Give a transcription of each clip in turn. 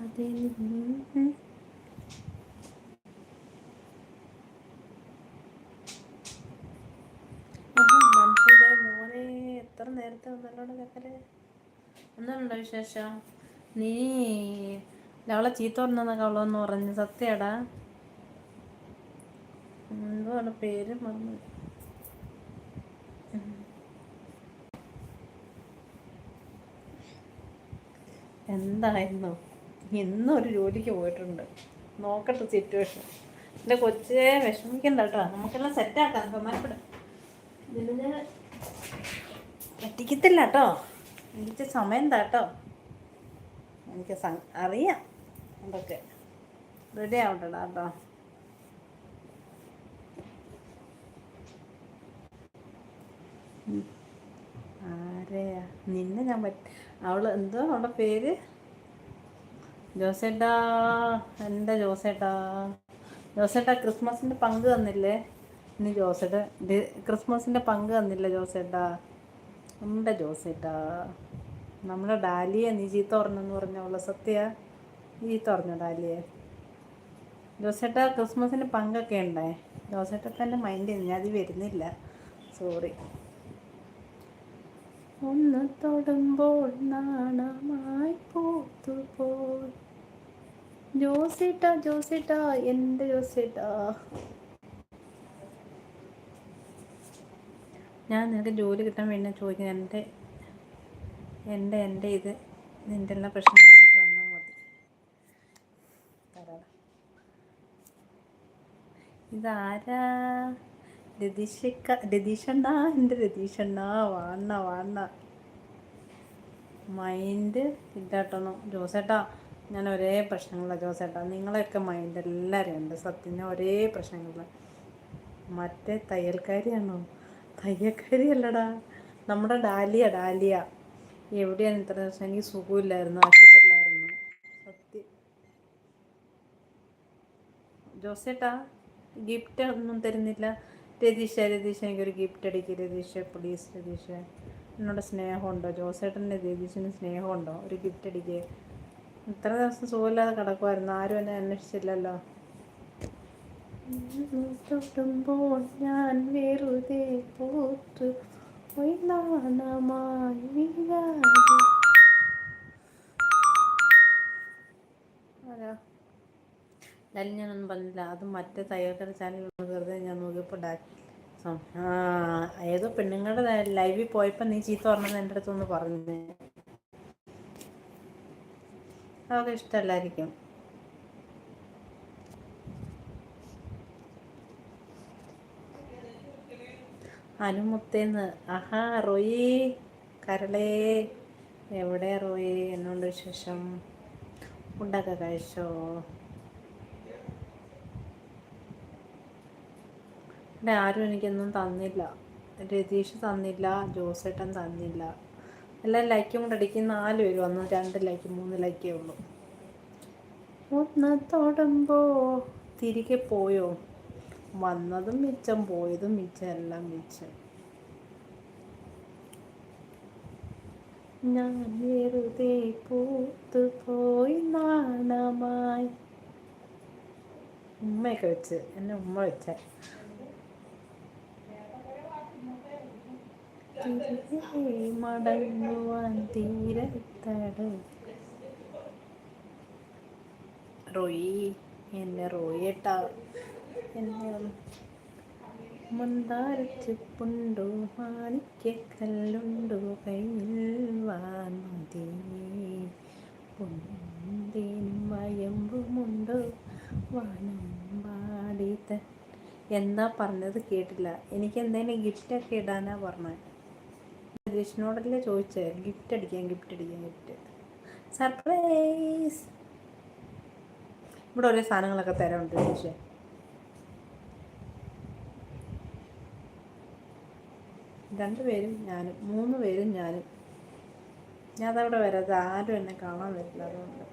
അതെ മോനെ എത്ര നേരത്തെ വന്നല്ലോടെ ചക്കരെ എന്താണുണ്ടോ വിശേഷം? നീ അവളെ ചീത്ത പറഞ്ഞെന്നൊക്കെ അവളൊന്ന് പറഞ്ഞു സത്യടാ. എന്തുവാണ് പേര് മറന്നു എന്തായിരുന്നു? ഇന്നും ഒരു ജോലിക്ക് പോയിട്ടുണ്ട്. നോക്കട്ടെ സിറ്റുവേഷൻ എന്റെ കൊച്ചേ വിഷമിക്കണ്ട കേട്ടോ. നമുക്കെല്ലാം സെറ്റാക്കാം ബഹുമാനപ്പെടും ഇതിന് പറ്റിക്കത്തില്ല കേട്ടോ. എനിക്ക് സമയം താട്ടോ എനിക്ക് അറിയാം. അതൊക്കെ. റെഡി ആവണ്ടടാ കേട്ടോ. ആരെയാ? നിന്നെ ഞാൻ പറ്റ അവൾ എന്തോ അവളുടെ പേര്? ജോസേട്ടാ എന്റെ ജോസേട്ടാ. ജോസേട്ടാ ക്രിസ്മസിന്റെ പങ്ക് തന്നില്ലേ? ഇനി ജോസേട്ട ക്രിസ്മസിന്റെ പങ്ക് തന്നില്ല ജോസേട്ടാ? നമ്മുടെ ജോസേട്ടാ. നമ്മുടെ ഡാലിയെ നീ ചീത്ത പറഞ്ഞെന്ന് പറഞ്ഞ സത്യ? ചീത്ത പറഞ്ഞു ഡാലിയെ? ജോസേട്ടാ ക്രിസ്മസിന് പങ്കൊക്കെ ഉണ്ടേ? ജോസേട്ട മൈൻഡ് ചെയ്യുന്നു ഞാൻ അത് വരുന്നില്ല. സോറി. ഒന്ന് തൊടുമ്പോൾ നാണമായി പോത്തുപോയി ജോസിട്ട ജോസിട്ട എന്റെ ജോസിട്ട. ഞാൻ നിനക്ക് ജോലി കിട്ടാൻ വേണ്ടി ചോദിക്കുന്നത് എന്റെ എന്റെ എന്റെ ഇത് നിന്റെ എല്ലാ പ്രശ്നങ്ങളും തന്നാൽ മതി. ഇതാരാ? രതീഷക്ക രതീഷണ്ണ എന്റെ രതീഷണ്ണ വാണ്ണ വാണ്ണ. മൈൻഡ് ഇതാട്ടണം ജോസേട്ടാ ഞാൻ ഒരേ പ്രശ്നങ്ങളാണ് ജോസേട്ടാ. നിങ്ങളെയൊക്കെ മൈൻഡ് എല്ലാവരും ഉണ്ട്. സത്യം ഒരേ പ്രശ്നങ്ങൾ മറ്റേ തയ്യൽക്കാരിയാണോ? തയ്യൽക്കാരി അല്ലടാ. നമ്മുടെ ഡാലിയ ഡാലിയ. എവിടെയാണ് ഇത്ര ദിവസം? എനിക്ക് സുഖമില്ലായിരുന്നു ആശുപത്രിയിലായിരുന്നു. സത്യം. ജോസേട്ടാ ഗിഫ്റ്റ് ഒന്നും തരുന്നില്ല. രതീഷ രതീഷ എനിക്കൊരു ഗിഫ്റ്റ് അടിക്കുക രതീഷ പ്ലീസ് രതീഷ. എന്നോട് സ്നേഹമുണ്ടോ? ജോസേട്ടന്റെ രതീഷിന് സ്നേഹമുണ്ടോ? ഒരു ഗിഫ്റ്റ് അടിക്കുക ഇത്ര ദിവസം സുഖമില്ലാതെ കിടക്കുമായിരുന്നു ആരും എന്നെ അന്വേഷിച്ചില്ലല്ലോ. തൊട്ടുമ്പോൾ ഞാൻ വെറുതെ പോത്തു നാണമായി എന്തായാലും ഞാനൊന്നും പറഞ്ഞില്ല. അത് മറ്റേ തയ്യൽക്കട ചാനൽ വെറുതെ ഞാൻ നോക്കിയപ്പോൾ ഏതോ പെണ്ണുങ്ങളുടെ ലൈവിൽ പോയപ്പോൾ നീ ചീത്ത പറഞ്ഞത് എന്റെ അടുത്തൊന്ന് പറഞ്ഞു. അതൊക്കെ ഇഷ്ടമല്ലായിരിക്കും. അനുമുത്തേന്ന് ആഹാ റോയി കരളേ എവിടെ റോയി? എന്നോണ്ട് വിശേഷം. ഫുഡൊക്കെ കഴിച്ചോ? ഇവിടെ ആരും എനിക്കൊന്നും തന്നില്ല. രതീഷ് തന്നില്ല ജോസേട്ടൻ തന്നില്ല. എല്ലാം ലൈക്കും കൂടെ അടിക്കുന്ന നാല് പേര് വന്നു. രണ്ട് ലൈക്ക് മൂന്ന് ലൈക്കേ ഉള്ളൂ. ഒന്ന് തൊടുമ്പോ തിരികെ പോയോ? വന്നതും മിച്ചം പോയതും മിച്ചം എല്ലാം മിച്ചം. ഞാൻ വെറുതെ പൂത്തു പോയി നാണമായി. ഉമ്മയൊക്കെ വെച്ച്. എന്നെ ഉമ്മ വെച്ച. റോയി എന്നെ റോയിട്ടാ എന്നെ മന്ദാരച്ചിപ്പുണ്ടോ മാണിക്കല്ലുണ്ടോ കയ്യിൽ വാന്തി മതി. മയമ്പുമുണ്ടോ വാനം എന്നാ എന്താ പറഞ്ഞത് കേട്ടില്ല. എനിക്ക് എന്തെങ്കിലും ഗിഫ്റ്റൊക്കെ ഇടാനാ പറഞ്ഞത് രജീഷിനോടല്ലേ ചോദിച്ചത്? ഗിഫ്റ്റ് അടിക്കാൻ ഗിഫ്റ്റ് അടിക്കാൻ ഗിഫ്റ്റ് സർപ്രൈസ് ഇവിടെ ഓരോ സാധനങ്ങളൊക്കെ തരാനുണ്ട് രജീഷേ രണ്ടുപേരും ഞാനും മൂന്ന് പേരും ഞാനും. ഞാൻ അതവിടെ വരാതെ ആരും എന്നെ കാണാൻ വരില്ല അതുകൊണ്ട്.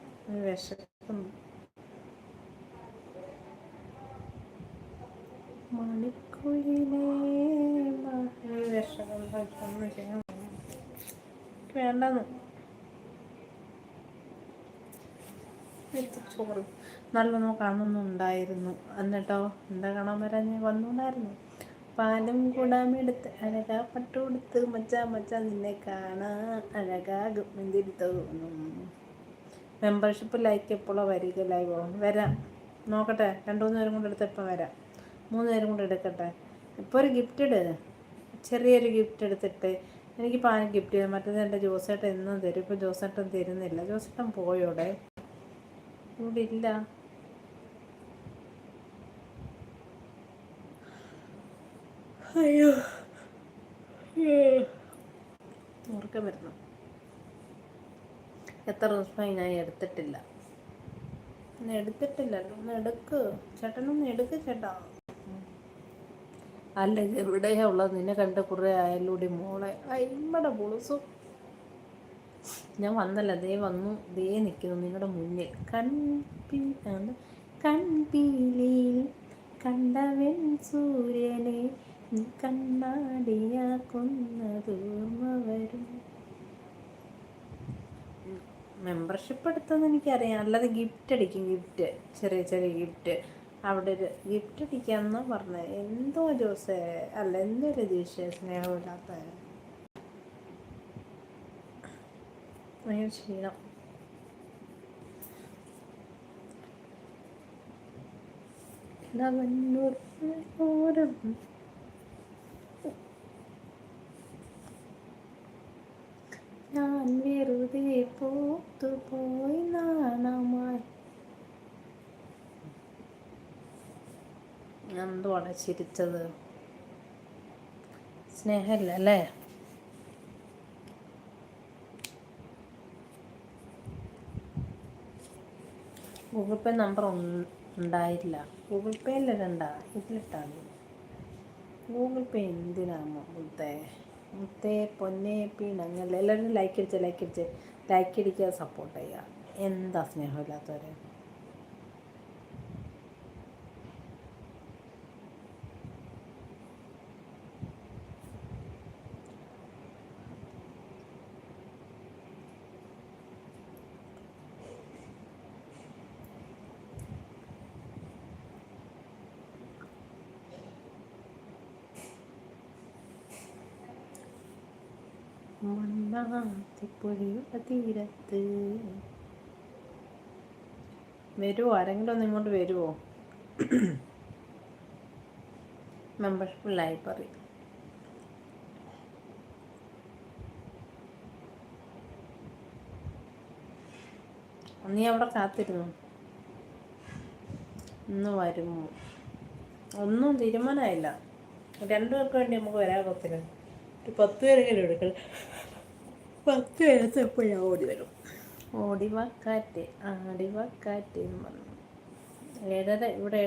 വിശക്കുന്നു മണിക്കുയിലേ വിഷമുണ്ടോ വേണ്ടെന്ന്. ചോറ്. കാണുന്നു ഉണ്ടായിരുന്നു. എന്നിട്ടോ എന്താ കാണാൻ വരാൻ ഞാൻ വന്നുണ്ടായിരുന്നു. പാലും കൂടാമെടുത്ത് അഴകാ പട്ടുകൊടുത്ത് മച്ച മച്ച നിന്നെ കാണാ അഴകാകും. എന്തിരി തോന്നും മെമ്പർഷിപ്പ് ലൈക്ക് എപ്പോഴോ വരിക ലൈവോ വരാം. നോക്കട്ടെ രണ്ടു മൂന്ന് നേരം കൊണ്ട് എടുത്ത് ഇപ്പം വരാം. മൂന്ന് നേരം കൊണ്ട് എടുക്കട്ടെ. ഇപ്പോൾ ഒരു ഗിഫ്റ്റ് ഇട്. ചെറിയൊരു ഗിഫ്റ്റ് എടുത്തിട്ട് എനിക്ക് പാൻ ഗിഫ്റ്റ് ചെയ്തു മറ്റേത് എന്റെ ജോസേട്ടൻ എന്നും തരും. ഇപ്പോൾ ജോസേട്ടൻ തരുന്നില്ല. ജോസേട്ടൻ പോയോടെ? ഇവിടെ ഇല്ല. അയ്യോ. ഉറക്കം വരുന്നു. എത്ര ദിവസമായി ഞാൻ എടുത്തിട്ടില്ല. ഒന്ന് എടുത്തിട്ടില്ലല്ലോ. ഒന്ന് എടുക്ക്. ചേട്ടനൊന്ന് എടുക്ക് ചേട്ടാ. അല്ല ഇത് എവിടെയാ ഉള്ളത്? നിന്നെ കണ്ട കുറേ ആയാലൂടെ മോളെ. അയ്മടെ പൊളിസു ഞാൻ വന്നല്ല. ദേ വന്നു. ദേ നിൽക്കുന്നു നിങ്ങളുടെ മുന്നിൽ. കൺപി കൺപീലിയിൽ കണ്ടവൻ സൂര്യനെ കണ്ണാടിയാക്കുന്നതോർമ്മ വരും. മെമ്പർഷിപ്പ് എടുത്തെന്ന് എനിക്കറിയാം. അല്ലാതെ ഗിഫ്റ്റ് അടിക്കും ഗിഫ്റ്റ് ചെറിയ ചെറിയ ഗിഫ്റ്റ് അവിടെ ഒരു ഗിഫ്റ്റ് അടിക്കാമെന്ന് പറഞ്ഞത് എന്തോ ജോസേ അല്ല എന്തോ രതീഷ് സ്നേഹമില്ലാത്ത. ക്ഷീണം. ഞാൻ വെറുതെ പോത്തുപോയി നാണമായി എന്തുവാണ് ചിരിച്ചത്? സ്നേഹമില്ല അല്ലേ? ഗൂഗിൾ പേ നമ്പർ ഉണ്ടായില്ല. ഗൂഗിൾ പേ ഇല്ലണ്ടാ ഇതിലിട്ടാൽ ഗൂഗിൾ പേ എന്തിനാണ് മുത്തേ? മുത്തേ പൊന്നെ പിണങ്ങൽ എല്ലാവരും ലൈക്ക് അടിച്ച് ലൈക്ക് അടിച്ച് ലൈക്ക് അടിക്കുക സപ്പോർട്ട് ചെയ്യുക. എന്താ സ്നേഹമില്ലാത്തവരെ? മണ്ണാത്തിപ്പുഴയുടെ തീരത്ത് വരുമോ ആരെങ്കിലും ഒന്ന് ഇങ്ങോട്ട് വരുമോ മെമ്പർഷിപ്പ് ലൈബ്രറി നീ അവിടെ കാത്തിരുന്നു? ഇന്ന് വരുമോ? ഒന്നും തീരുമാനമായില്ല. രണ്ടു പേർക്ക് വേണ്ടി നമുക്ക് വരാൻ ഒരു പത്ത് പേരെങ്കിലും എടുക്കണം പത്ത് പേരത്തെ എപ്പോഴാണ് ഓടി വരും? ഓടിവക്കാറ്റ് ആടിവക്കാറ്റ് ഏഴര ഇവിടെ എന്ന് പറഞ്ഞു. ഏഴര ഇവിടെ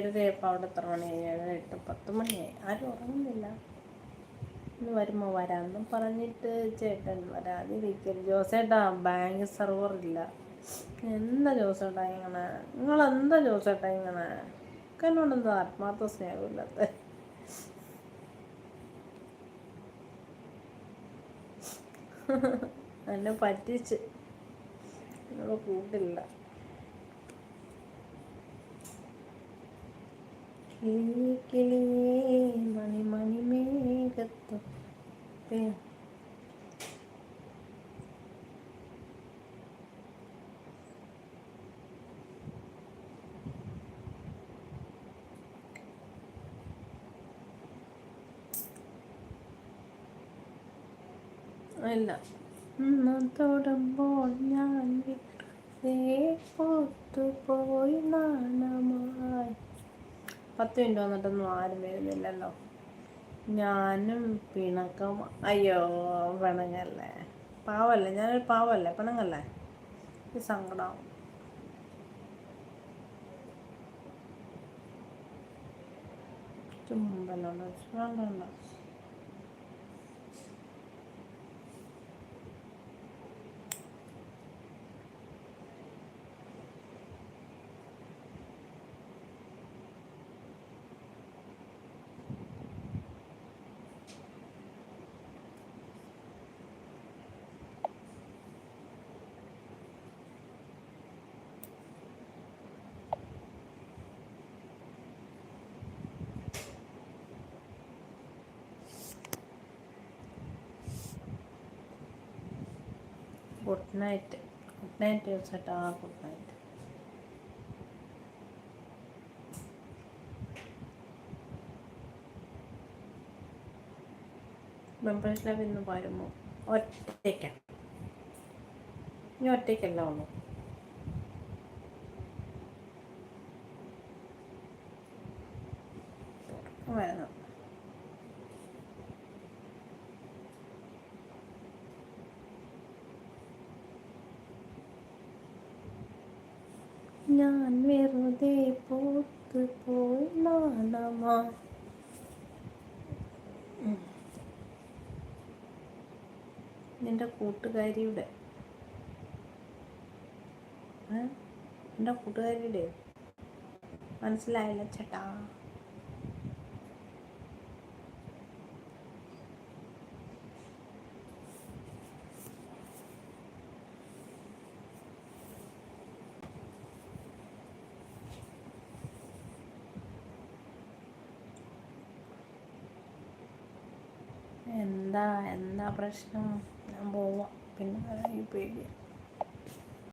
അവിടെ എത്ര മണിയായി? ഏഴര എട്ട് പത്ത് മണിയായി. ആരും ഉറങ്ങുന്നില്ല. ഇന്ന് വരുമ്പോൾ വരാമെന്നും പറഞ്ഞിട്ട് ചേട്ടൻ വരാതിരിക്കൽ. ജോസേട്ടാ ബാങ്ക് സെർവർ ഇല്ല. എന്താ ജോസേട്ടാ ഇങ്ങനെ? നിങ്ങളെന്താ ജോസേട്ടാ ഇങ്ങനെ? എന്നോടെന്താ ആത്മാർത്ഥ സ്നേഹമില്ലാത്ത? എന്നെ പറ്റിച്ച്. നിങ്ങൾ കൂട്ടില്ല. കിളിയേ കിളിയേ മണി ഇല്ല തൊടുമ്പോൾ ഞാൻ പോയി നാണമായി. പത്ത് മിനിറ്റ് വന്നിട്ടൊന്നും ആരും വരുന്നില്ലല്ലോ. ഞാനും പിണക്കം. അയ്യോ പിണങ്ങല്ലേ. പാവല്ലേ? ഞാനൊരു പാവല്ലേ? പിണങ്ങല്ലേ? ഈ സങ്കടമാവും ചുമ്പല്ലോ വേണ്ട ഗുഡ് നൈറ്റ് ഗുഡ് നൈറ്റ് ജോസേട്ടാ ഗുഡ് നൈറ്റ് മെമ്പേഴ്സ് ലൈവ് ഇന്ന് വരുമോ ഒറ്റയ്ക്കാണ് ഇനി ഒറ്റയ്ക്കല്ല ഉള്ളൂ. വരണം ഞാൻ വെറുതെ പോത്ത് പോയി നാണമാ നിന്റെ കൂട്ടുകാരിയുടെ. എന്റെ കൂട്ടുകാരിയുടെ? മനസ്സിലായില്ല ചേട്ടാ. എന്താ എന്താ പ്രശ്നം? ഞാൻ പോവാം. പിന്നെ ഈ പേടി.